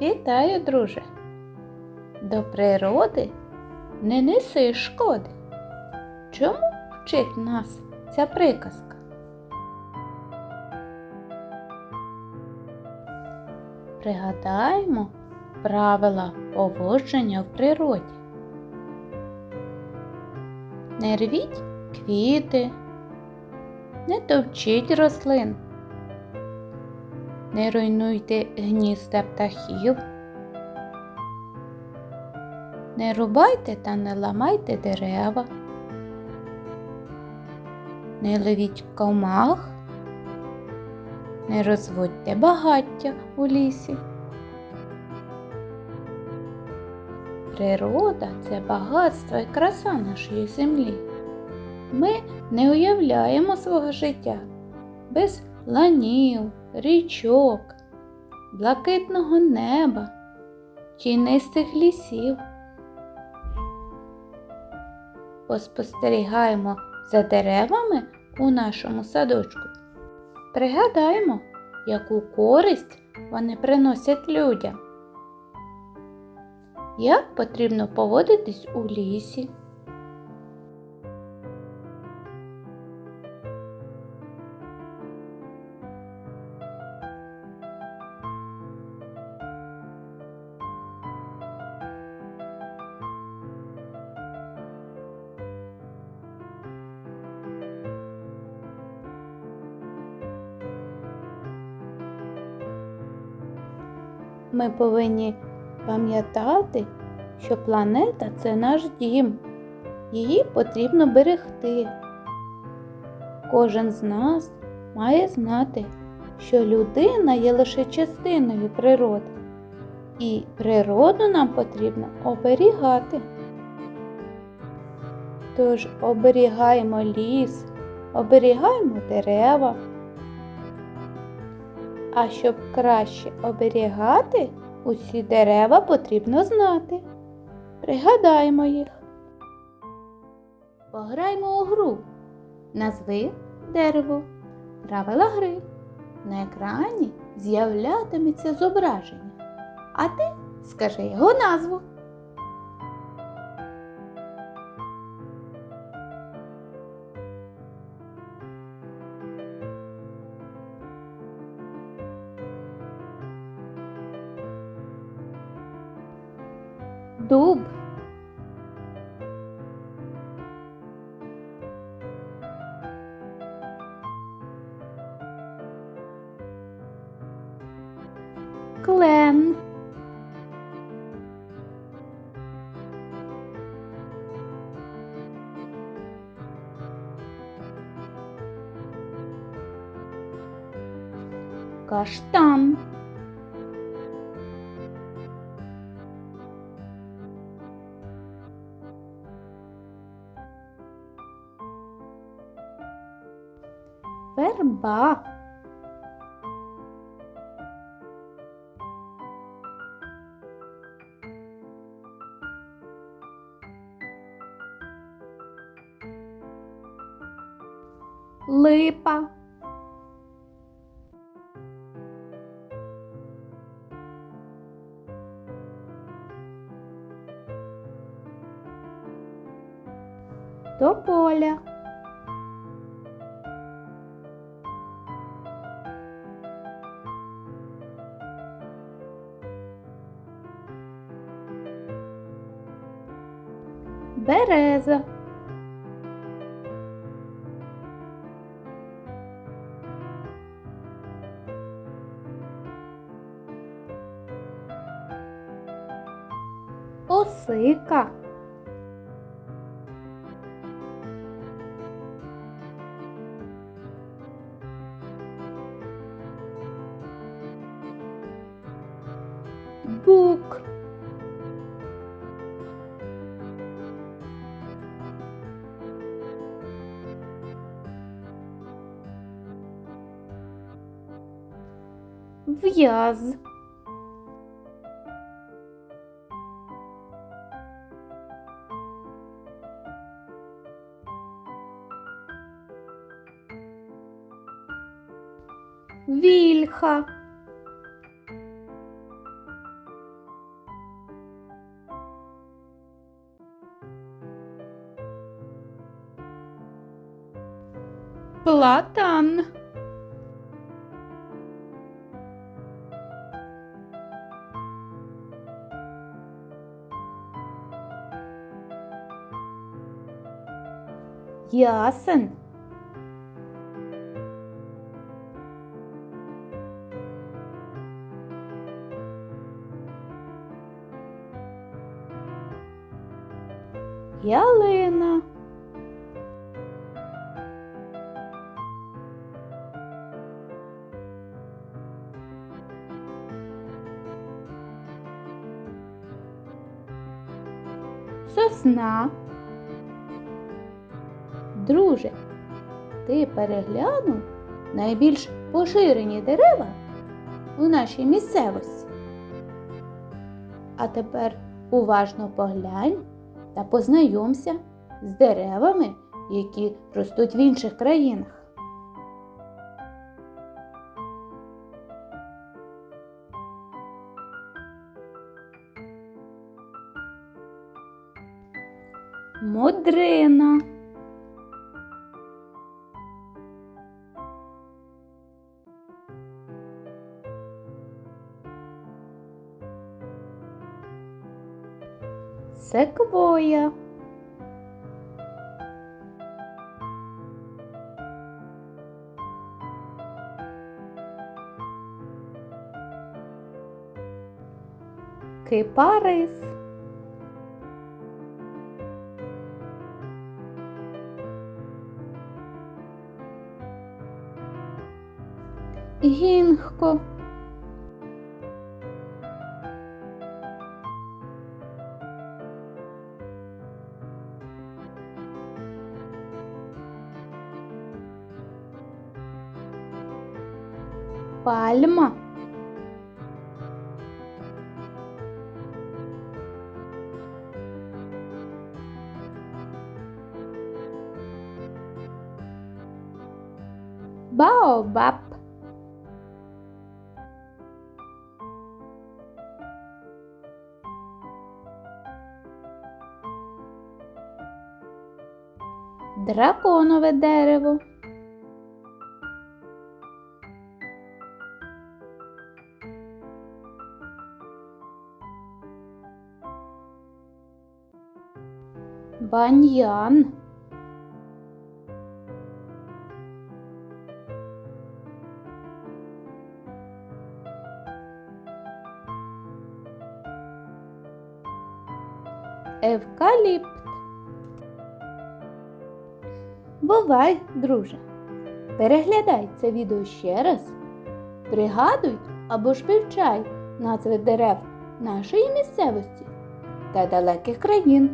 Вітаю, друже. До природи не неси шкоди. Чому вчить нас ця приказка? Пригадаємо правила поводження в природі. Не рвіть квіти, не товчіть рослин, не руйнуйте гнізда птахів, не рубайте та не ламайте дерева, не ловіть комах, не розводьте багаття у лісі. Природа це багатство і краса нашої землі. Ми не уявляємо свого життя без ланів, річок, блакитного неба, тінистих лісів. Поспостерігаємо за деревами у нашому садочку. Пригадаємо, яку користь вони приносять людям. Як потрібно поводитись у лісі? Ми повинні пам'ятати, що планета це наш дім. Її потрібно берегти. Кожен з нас має знати, що людина є лише частиною природи, і природу нам потрібно оберігати. Тож оберігаємо ліс, оберігаємо дерева. А щоб краще оберігати, усі дерева потрібно знати. Пригадаємо їх. Пограймо у гру. Назви дерево. Правила гри. На екрані з'являтиметься зображення. А ти скажи його назву. Дуб. Клен. Каштан. Верба. Липа. Тополя. Береза. Осика. Бук. В'яз. Вільха. Ясен. Ялина. Сосна. Друже, ти переглянув найбільш поширені дерева у нашій місцевості. А тепер уважно поглянь та познайомся з деревами, які ростуть в інших країнах. Модрина. Секвоя. Кипарис. Гінхко. Пальма. Баобаб. Драконове дерево. Баньян. Евкаліпт. Бувай, друже. Переглядай це відео ще раз. Пригадуй або ж вивчай назви дерев нашої місцевості та далеких країн.